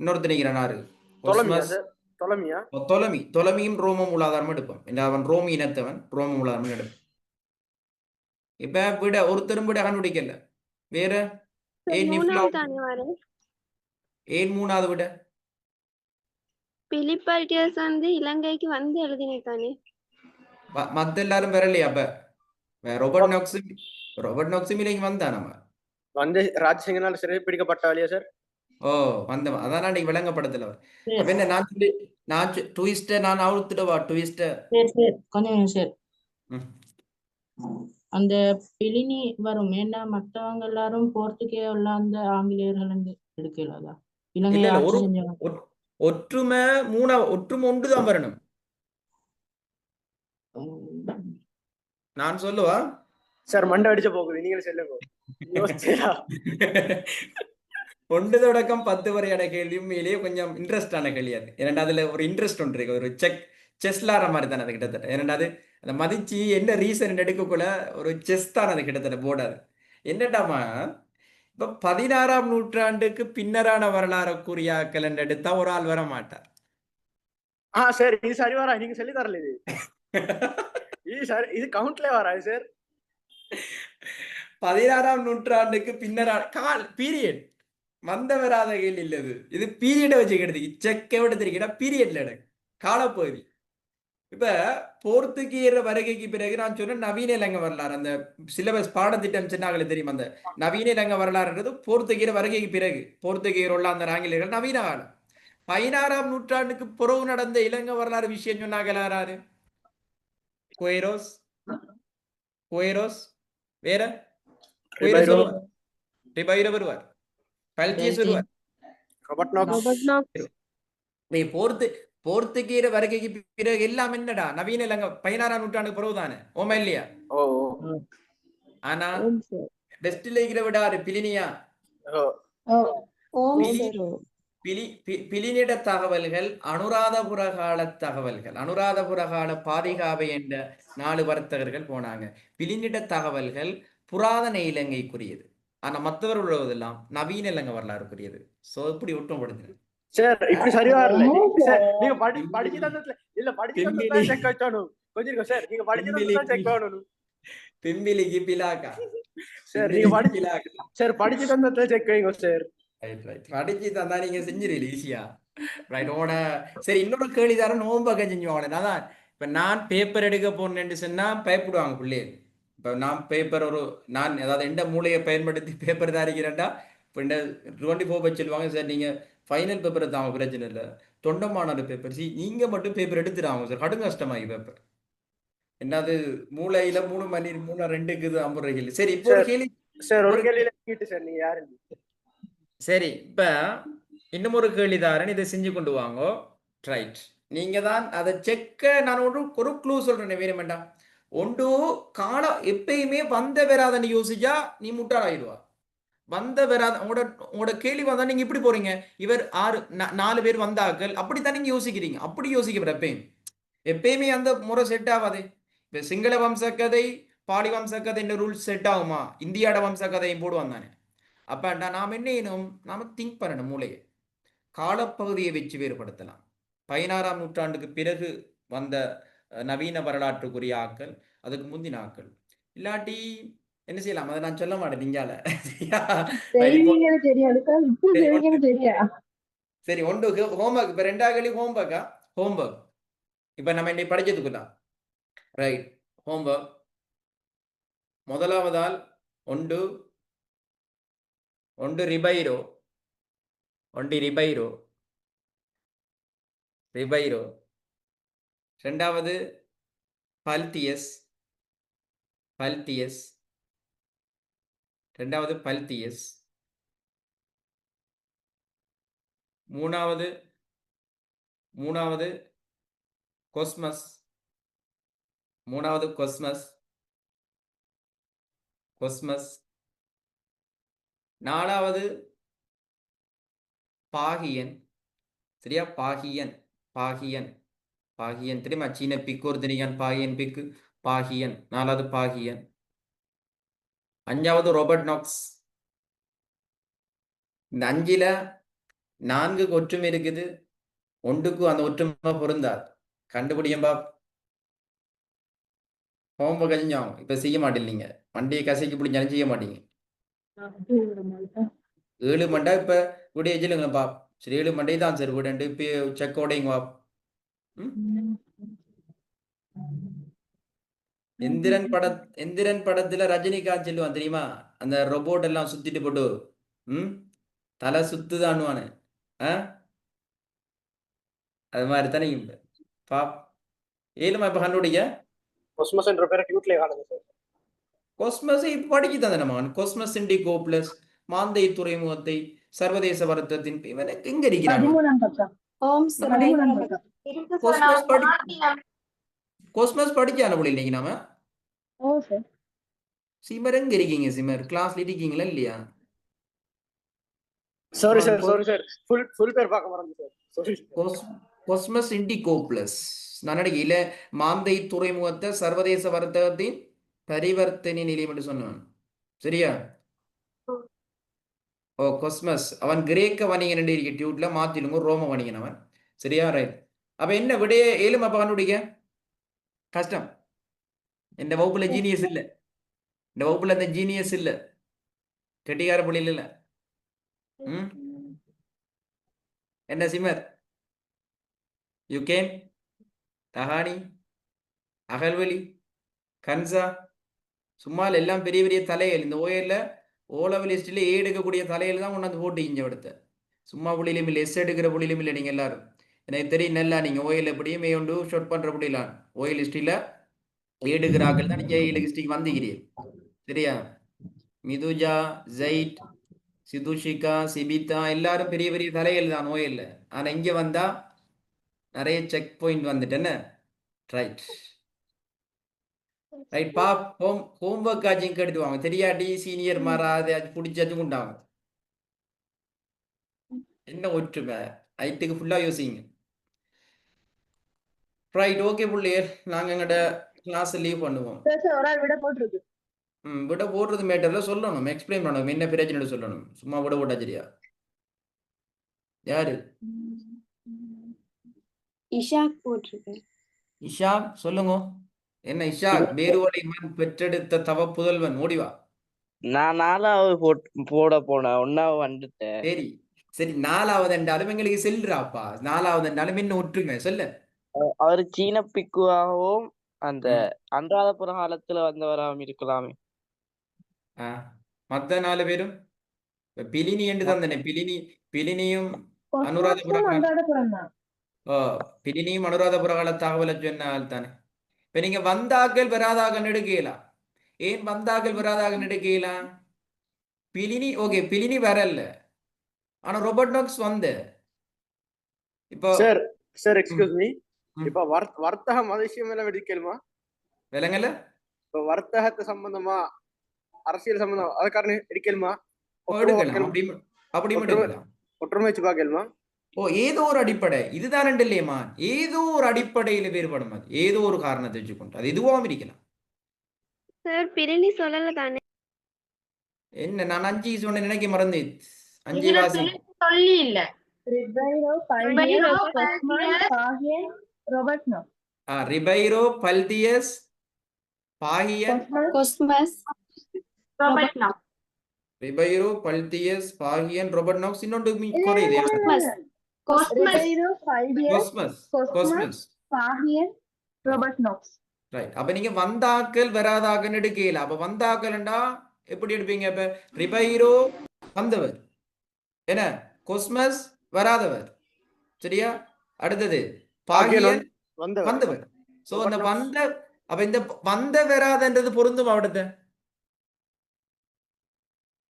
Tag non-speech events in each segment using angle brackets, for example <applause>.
இன்னொருத்தர் சார் தொலமியா? தொலமி. தொலமியும் ரோமம் மூலாதாரம் எடுப்போம். இந்த அவன் ரோமி இனத்தவன் ரோம மூலாதாரம் எடுப்பான் இப்ப விட ஒருத்தரும் விட கண்டுபிடிக்கல. வேற? ஏன் மூணாவது விட? பிலிப்பர்டியஸ் வந்து இலங்கைக்கு வந்து எழுதினேன் தானே. மத்த எல்லாரும் வரலையா அப்ப? ரோபர்ட் நாக்ஸு ரோபர்ட் நாக்ஸும் இங்க வந்தா நம்ம. வந்து ராஜசிங்கனால் சிறைப்பிடிக்கப்பட்டாலியா சார் ஓ வந்தவன் அதான் அன்னைக்கு விளங்கப்படுத்தல என்ன நான் சொல்லி நான் ட்விஸ்ட நான் அவுத்துடவா ட்விஸ்ட சரி, சரி, கொஞ்சம் சரி. அந்த பிளினி வரும். ஏன்னா மத்தவங்க எல்லாரும் போர்த்துகே உள்ள அந்த ஆங்கிலேயர்கள் எடுக்கலாதா? இலங்கை ஒற்றுமை மூணா ஒற்றுமை ஒன்று தான் வரணும் நான் சொல்லுவா? சார் மண்டை அடிச்ச போகுது. நீங்களும் சொல்லுங்க. ஒன்று தொடக்கம் பத்து வரையான கேள்வி உண்மையிலேயே கொஞ்சம் இன்ட்ரெஸ்டான கேள்வி அது. ஏன்னா அதுல ஒரு இன்ட்ரெஸ்ட் ஒன்று இருக்கு. ஒரு செக் செஸ் விளாடுற மாதிரி தானே அது கிட்டத்தட்ட. ஏன்னா அது அந்த மதிச்சு என்ன ரீசன் எடுக்கக்குள்ள ஒரு செஸ் தான் அது கிட்டத்தட்ட போர்டு அது. என்னடாமா? இப்ப பதினாறாம் நூற்றாண்டுக்கு பின்னரான வரலாறு கூறிய ஆக்கள் எடுத்தா ஒரு ஆள் வர மாட்டார். ஆ சார் இது சரி வரா நீங்க சொல்லி தரல இது. <laughs> இது சரி இது கவுண்ட்ல வராது சார் பதினாறாம் நூற்றாண்டுக்கு பின்னரான கால் பீரியட் வந்த வராத கேள்வி இல்லது. இது பீரியடை வச்சு கிடக்கு செக்கை விட தெரிக்கிட்டா பீரியட்ல எடு காலப்பகுதி. இப்ப போர்த்துகீயர் வருகைக்கு பிறகு நான் சொன்ன நவீன இலங்கை வரலாறு அந்த சிலபஸ் பாடத்திட்டம் சொன்னாங்களே தெரியும். அந்த நவீன இலங்கை வரலாறுன்றது போர்த்துகீர வருகைக்கு பிறகு போர்த்துகீயர் உள்ள அந்த ஆங்கிலேயர்கள் நவீன காலம். பதினாறாம் நூற்றாண்டுக்கு பிறகு நடந்த இலங்கை வரலாறு விஷயம் சொன்னாங்க யாராரு குயரோஸ். குயரோஸ். வேற? ராபர்ட் நாக்ஸ் போர்த்து போர்த்துகீர வருகைக்கு பிறகு எல்லாம் என்னடா? நவீன இலங்கை பதினாறாம் நூற்றாண்டு பிறகுதானே ஓமா இல்லையா? ஓ ஆனா பெஸ்ட்ல இருக்கிற விடாரு பிலினியா? பிலினிட தகவல்கள் அனுராதபுர கால தகவல்கள். அனுராதபுர கால பாதுகாவை என்ற நாலு வர்த்தகர்கள் போனாங்க. பிலினிட தகவல்கள் புராதன இலங்கைக்குரியது. ஆனா மற்றவர் உள்ளதெல்லாம் நவீன இலங்கை வரலாறுக்குரியது. சோ இப்படி ஒட்டுப்படுத்தினது சார் இப்படி சரி வரல. சார் நீங்க படி படிச்சு தந்ததுல இல்ல படிச்சு. செக் வச்சணும் கொஞ்சம் சார் நீங்க படிச்சு தந்ததுல செக். பண்ணணும் பிம்பிலிக்கு பிலாக்கா சார் நீங்க படி பிலாக்கா சார் படிச்சு தந்ததுல செக் வைங்க சார். ரைட் ரைட் படிச்சு தந்தா நீங்க செஞ்சிருல ஈஸியா ரைட் சரி இன்னொரு கேள்விதாரன் நோம்பக்க செஞ்சுவாங்க அதான் இப்ப நான் பேப்பர் எடுக்க போனேன்னு சொன்னா பயப்படுவாங்க பிள்ளைகள் இப்ப நான் பேப்பர் ஒரு நான் அதாவது எந்த மூளையை பயன்படுத்தி பேப்பர் தயாரிக்கிறேன்டா இப்போ இந்த டுவெண்ட்டி ஃபோர் சொல்லுவாங்க சார் நீங்க ஃபைனல் பேப்பரை தாங்க பிரச்சனை இல்லை. தொண்டமானோட பேப்பர் சி நீங்க மட்டும் பேப்பர் எடுத்துடாங்க சார் கடும் கஷ்டமாகி பேப்பர் என்னது மூளையில மூணு மணி மூணு ரெண்டுக்கு இது ஐம்பது ரூபாய் சரி இப்போ. கேள்வி சார் ஒரு கேள்வியில சார் நீங்க யாரு? சரி இப்ப இன்னும் ஒரு கேள்விதாரன். இதை செஞ்சு கொண்டு வாங்கோ. ரைட் நீங்க தான் அதை செக்க நான் ஒரு ஒரு க்ளூ சொல்றேன் வேணுமெண்டா ஒன்று காலம் எப்பயுமே வந்த வராதன்னு யோசிச்சா நீ முட்டாளாயிடுவா. வந்த வராத உங்களோட உங்களோட கேள்வி வந்தா நீங்க இப்படி போறீங்க. இவர் ஆறு நாலு பேர் வந்தாக்கள் அப்படித்தான் நீங்க யோசிக்கிறீங்க. அப்படி யோசிக்கிற எப்பயும் எப்பயுமே அந்த முறை செட் ஆகாது இப்ப சிங்கள வம்சக்கதை பாலி கதை இந்த ரூல்ஸ் செட் ஆகுமா? இந்தியாட வம்சக்கதையும் போடுவான் தானே. அப்ப நாம் என்ன செய்யணும்? நாம திங்க் பண்ணணும் மூளையை. காலப்பகுதியை வச்சு வேறுபடுத்தலாம். பதினாறாம் நூற்றாண்டுக்கு பிறகு வந்த நவீன வரலாற்றுக்குரிய ஆக்கள் அதுக்கு முந்தின ஆக்கள். இல்லாட்டி என்ன செய்யலாம்? அதை நான் சொல்ல மாட்டேன் நீங்கால சரி ஒன்று ஹோம்ஒர்க் இப்போ ரெண்டாவது கேள்வி ஹோம்ஒர்க்கா ஹோம்ஒர்க் இப்போ நம்ம இன்னைக்கு படிச்சதுக்குதான் ரைட் ஹோம்ஒர்க் முதலாவதால் ஒன்று ஒன்று ரிபைரோ ஒன்று ரிபைரோ ரிபைரோ ரெண்டாவது பல்தியஸ் பல்தியஸ். ரெண்டாவது பல்தியஸ். மூணாவது மூணாவது கொஸ்மஸ். மூணாவது கொஸ்மஸ். கொஸ்மஸ். நாலாவது பாகியன். சரியா? பாகியன் பாகியன். பாகியன். தெரியுமா? சீன பிக்கு ஒரு தினிகான் பாகியன் பிக்கு. பாகியன். நாலாவது பாகியன். அஞ்சாவது ரோபர்ட் நாக்ஸ். இந்த அஞ்சில நான்குக்கு ஒற்றுமை இருக்குது. ஒன்றுக்கு அந்த ஒற்றுமை பொருந்தாது. கண்டுபிடியம்பா ஹோம்ஒர்க் செஞ்சோம் இப்ப செய்ய மாட்டீங்க நீங்க வண்டியை கசைக்கு பிடிச்சாலும் செய்ய மாட்டீங்க. ஏழு மண்டா இப்ப கூட எஜிலுங்களா பாப். சரி ஏழு மண்டை தான் சார் கூட இப்ப செக்கோடைங்க பாப். எந்திரன் பட எந்திரன் படத்துல ரஜினிகாந்த் சொல்லுவான் தெரியுமா? அந்த ரொபோட் எல்லாம் சுத்திட்டு போட்டு ம்? தலை சுத்துதான்னுவானு. ஆ? அது மாதிரி தானே இந்த பாப் ஏழுமா இப்ப கண்டுபிடிக்க கொஸ்மஸ் என்ற பேரை டியூட்லயே காணுங்க சார். கோஸ்மஸ் இப்ப படிக்க தந்தனமா கோஸ்மஸ் இண்டிகோ பிளஸ் மாந்தை துறைமுகத்தை சர்வதேச வருத்தத்தின் இவனுக்கு எங்க இருக்கிறான்? கோஸ்மஸ் படி கோஸ்மஸ் படிச்சான போல இன்னைக்கு நாம? ஓ சார். சிமர் எங்க இருக்கீங்க சிமர்? கிளாஸ்ல இருக்கீங்களா இல்லையா? Sorry sir sorry sir full full பேர் பார்க்க மறந்து சார் சாரி கோஸ் கோஸ்மஸ் இண்டிகோ பிளஸ் நான் நினைக்கல மாந்தை துறைமுகத்தை சர்வதேச வர்த்தகத்தின் பரிவர்த்தனை நிலையம் என்று சொன்னான். சரியா? ஓ கொஸ்மஸ் அவன் கிரேக்க வணிகன் டியூட்ல மாத்திலுங்க ரோம வணிகன் அவன். சரியா? ரைட் அப்ப என்ன விடைய ஏழும் அப்ப கண்டுபிடிக்க கஷ்டம். இந்த வகுப்புல ஜீனியஸ் இல்ல. இந்த வகுப்புல அந்த ஜீனியஸ் இல்ல. கெட்டிகார புள்ளியில் இல்ல. ம்? என்ன சிமர் யுகேன் தஹானி அகல்வலி கன்சா. சும்மா எல்லாம் பெரிய பெரிய தலைகள். இந்த ஓயல்ல ஓலவு லிஸ்டில் ஏ எடுக்கக்கூடிய தலையில் தான் கொண்டாந்து போட்டு இங்கே எடுத்த சும்மா புள்ளியிலும் இல்லை எஸ் எடுக்கிற புள்ளியிலும் இல்லை நீங்கள் எல்லாரும். எனக்கு தெரியும் நல்லா நீங்கள் ஓயில் எப்படியும் மே ஒன்று ஷார்ட் பண்ணுற புள்ளிலாம் ஓயில் லிஸ்டில் எடுக்கிறார்கள் தான் நீங்கள் ஏழு லிஸ்டிக்கு வந்துக்கிறீர் சரியா? மிதுஜா ஜெயிட் சிதுஷிகா சிபிதா எல்லாரும் பெரிய பெரிய தலைகள் தான் ஓயில் ஆனால் இங்கே வந்தால் நிறைய செக் பாயிண்ட் வந்துட்டேன்னு ரைட் ரைட் பா ஹோம் ஹோம்ஒர்க் ஆச்சும் கெடுத்துவாங்க தெரியாட்டி சீனியர் மாறாது அது பிடிச்சாச்சும் உண்டாகும் என்ன ஒற்றுமை ஐட்டுக்கு ஃபுல்லா யோசிங்க ரைட் ஓகே புள்ளியர் நாங்க எங்கட கிளாஸ் லீவ் பண்ணுவோம் ம் விட போடுறது மேட்டர்ல சொல்லணும் எக்ஸ்பிளைன் பண்ணணும் என்ன பிரச்சனை சொல்லணும் சும்மா விட போட்டா சரியா யாரு இஷாக் போட்டிருக்கு இஷாக் சொல்லுங்க என்ன இஷாக்? வேறுவடை மண் பெற்றெடுத்த தவ புதல்வன். ஓடிவா நான் நாலாவது போட் போட போனேன் ஒன்னாவது வந்துட்டேன். சரி. சரி நாலாவது என்றாலும் எங்களுக்கு செல்றாப்பா. நாலாவது என்றாலும் என்ன ஒற்றுங்க சொல்லு. அவ- அவர் சீன பிக்குவாகவும் அந்த அன்றாதபுர காலத்துல வந்தவராகவும் இருக்கலாமே. ஆ. மத்த நாலு பேரும்? பிலினி என்று தந்தனே. பிலினி பிலினியும் ஓ பிலினியும் அனுராதபுர கால தகவலை சொன்ன ஆள் தானே இப்ப நீங்க வந்தாக்கள் வராதாக்கள் எடுக்கலாம் ஏன் வந்தாக்கள் வராதாக்கள் எடுக்கலாம் பிலினி ஓகே பிலினி வரல ஆனா ரோபர்ட் நாக்ஸ் வந்து. இப்போ சார் சார் எக்ஸ்கியூஸ் மீ. இப்ப வர் வர்த்தகம் அது விஷயம் எல்லாம் வெடிக்கலுமா விலங்கல இப்ப வர்த்தகத்து சம்பந்தமா அரசியல் சம்பந்தம் அதுக்காரன் எடுக்கலுமா. அப்படி அப்படி ஒற்றுமை- வச்சு பார்க்கலுமா ஓ ஏதோ ஒரு அடிப்படை. இதுதான் இல்லையம்மா. ஏதோ ஒரு அடிப்படையில வேறுபடும் அது. ஏதோ ஒரு காரணத்தை வச்சுக்கொண்டு அது எதுவாகவும் இருக்கலாம். சார் பிரிணி சொல்லல தானே? என்ன நான் அஞ்சு சொன்ன நினைக்க மறந்தேன் அஞ்சு வாசி சொல்லி இல்ல. Ribeiro Baldaeus Fahien Cosmas Ribeiro Baldaeus Fahien Robert Knox இன்னொன்று குறையுது. அப்ப நீங்க வந்தாக்கள் வராதாக்கன்னு எடுக்கல. அப்ப வந்தாக்கள்ண்டா எப்படி எடுப்பீங்க இப்ப ரிபைரோ வந்தவர். என்ன? கொஸ்மஸ் வராதவர். சரியா? அடுத்தது பாகியன் வந்த வந்தவர். சோ அந்த வந்த அப்ப இந்த வந்த வராதன்றது பொருந்தும் அவடத்த?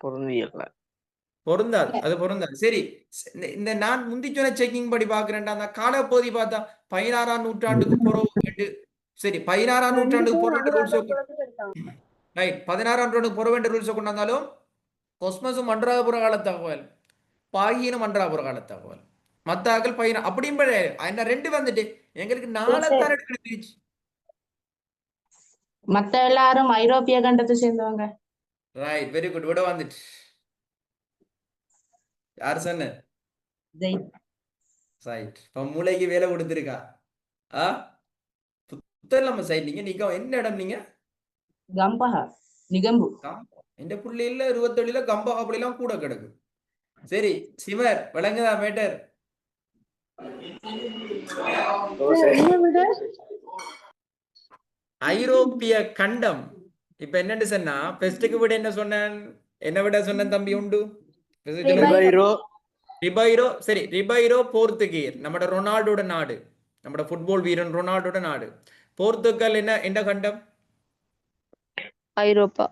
பொருந்தியல பொருந்தாது அது பொருந்தாது. சரி இந்த- இந்த நான் முந்தி சொன்ன செக்கிங் படி பாக்குறேன்டா அந்த காலப்பகுதி பார்த்தா பதினாறாம் நூற்றாண்டுக்கு எட்டு சரி பதினாறாம் நூற்றாண்டுக்கு பிறகு ரூல்ஸ் ரைட் பதினாறாம் நூற்றாண்டுக்கு பிறகு வேண்டிய ரூல்ஸை கொண்டாந்தாலும் கொஸ்மஸும் மன்றாபுர கால தகவல் பாகியனும் மன்றாபுர கால தகவல் மத்தாக்கள் பையன் அப்படியும் என்ன ரெண்டு வந்துட்டு. எங்களுக்கு நாளைத்தான் எடுத்துருச்சு மத்த எல்லாரும் ஐரோப்பிய கண்டத்தை சேர்ந்தவங்க. ரைட் வெரி குட் விட வந்துட்டு. யார் சொன்ன? சைட் இப்ப மூளைக்கு வேலை கொடுத்துருக்கா. ஆ? புத்தல்லாம சைட் நீங்க நீங்க என்ன இடம் நீங்க? கம்பஹ நிகம்பு. எந்த புள்ளையில இருபத்தொழில கம்பா அப்படிலாம் கூட கிடக்கு. சரி சிவர் விளங்குதா மேட்டர்? ஐரோப்பிய கண்டம். இப்ப என்னன்னு சொன்னா? பெஸ்டுக்கு விட என்ன சொன்னேன்? என்ன விட சொன்னேன் தம்பி உண்டு? ரிபைரோ ரிபைரோ சரி ரிபைரோ போர்த்துகீர் நம்மட ரொனால்டோட நாடு நம்மட ஃபுட்பால் வீரன் ரொனால்டோட நாடு போர்த்துகல் என்ன என்ன கண்டம் ஐரோப்பா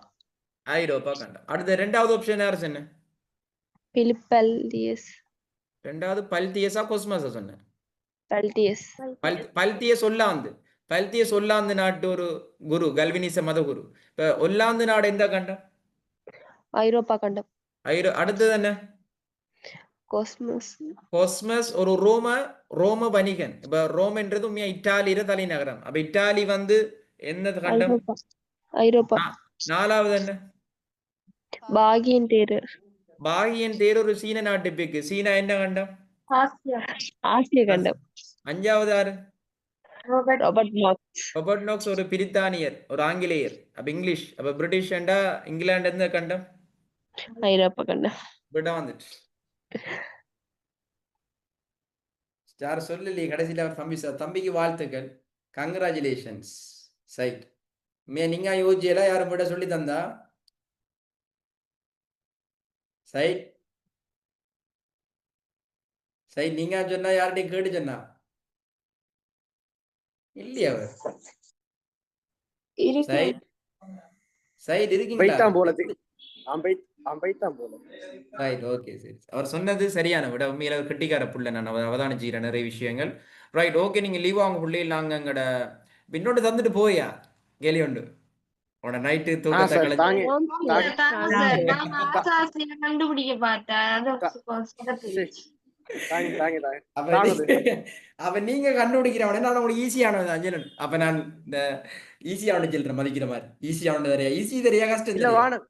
ஐரோப்பா கண்டம் அடுத்த ரெண்டாவது ஆப்ஷன் யார் சொன்ன பிலிப்பல்டியஸ் ரெண்டாவது பல்தியஸா கொஸ்மஸா சொன்னேன் பல்டியஸ் பல் பல்திய சொல்லாந்து பல்திய சொல்லாந்து நாட்டு ஒரு குரு கல்வினிச மத குரு இப்ப ஒல்லாந்து நாடு எந்த கண்டம் ஐரோப்பா கண்டம் அடுத்தது என்ன? கோஸ்மஸ் கொஸ்மஸ் ஒரு ரோம ரோம வணிகன். இப்ப ரோம்ன்றது உண்மையா இட்டாலியில தலைநகரம். அப்ப இட்டாலி வந்து என்ன கண்டம்? ஐரோப்பா. நாலாவது என்ன? பாகியன் தேரர் பாகியன் தேர் ஒரு சீன நாட்டு பிக்கு. சீனா என்ன கண்டம்? ஆசியா. ஆசிய கண்டம். அஞ்சாவது யாரு? ரோபர்ட் நோக்ஸ் ஒரு பிரித்தானியர் ஒரு ஆங்கிலேயர். அப்ப இங்கிலீஷ். அப்ப பிரிட்டிஷ் அண்டா இங்கிலாந்து எந்த கண்டம்? ஐரோப்பா கண்டம் விட வந்துட்டு யார் சொல்லலையே கடைசியில் அவர் தம்பி சொ- தம்பிக்கு வாழ்த்துக்கள். கங்க்ராச்சுலேஷன்ஸ் சைட் மே நீங்க யோசிச்சல யாரும் விட சொல்லி தந்தா? சைட் சைட் நீங்க சொன்னா யார்கிட்டயும் கேட்டு சொன்னா? இல்லையா அவர். சைட் சைட் இருக்கீங்களா? போல அவன் ரைட் ஓகே சரி அவர் சொன்னது சரியான விட உண்மையில ஒரு கெட்டிக்கார புள்ள நான் அவ- அவதானிச்சுக்கிறேன் நிறைய விஷயங்கள். ரைட் ஓகே நீங்க லீவ் அவங்க பிள்ளைகள் நாங்க எங்கட பின்னோட்டு தந்துட்டு போயா? கேலி உண்டு. உன நைட்டு அப்ப நீங்க கண்டுபிடிக்கிறவன நான் உங்களுக்கு ஈஸியானது அஞ்சலன். அப்ப நான் இந்த ஈஸியானு சொல்றேன் மதிக்கிற மாதிரி. ஈஸியானது தெரியா? ஈஸி தெரியா? கஷ்டம்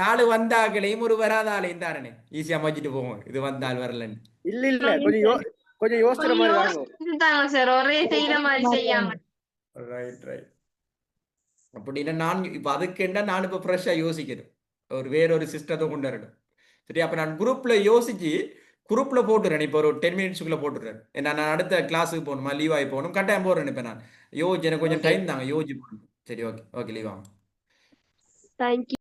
நாலு வந்தாக்களையும் ஒரு வராத ஆளையும் ஈஸியா மதிச்சிட்டு போவோம். இது வந்தால் வரலன்னு. இல்ல இல்ல. கொஞ்சம் கொஞ்சம் யோசிக்கிற மாதிரி வாங்க. இதுதாங்க சார். ஒரே செய்யற மாதிரி செய்யாம. ரைட் ரைட் அப்படின்னா நான் இப்போ அதுக்கு என்ன நான் இப்போ ஃப்ரெஷ்ஷாக யோசிக்கிறேன் ஒரு வேறொரு சிஸ்டத்தை கொண்டு வரணும். சரி அப்போ நான் குரூப்பில் யோசிச்சு குரூப்பில் போட்டுறேன் இப்போ ஒரு டென் மினிட்ஸுக்குள்ளே போட்டுறேன் நான் அடுத்த கிளாஸுக்கு போகணுமா லீவ் ஆகி போகணும் கட்டாயம் போடுறேன் இப்போ நான். யோசிச்சு எனக்கு கொஞ்சம் டைம் தாங்க யோசிச்சு சரி ஓகே ஓகே லீவ் ஆகும். Thank you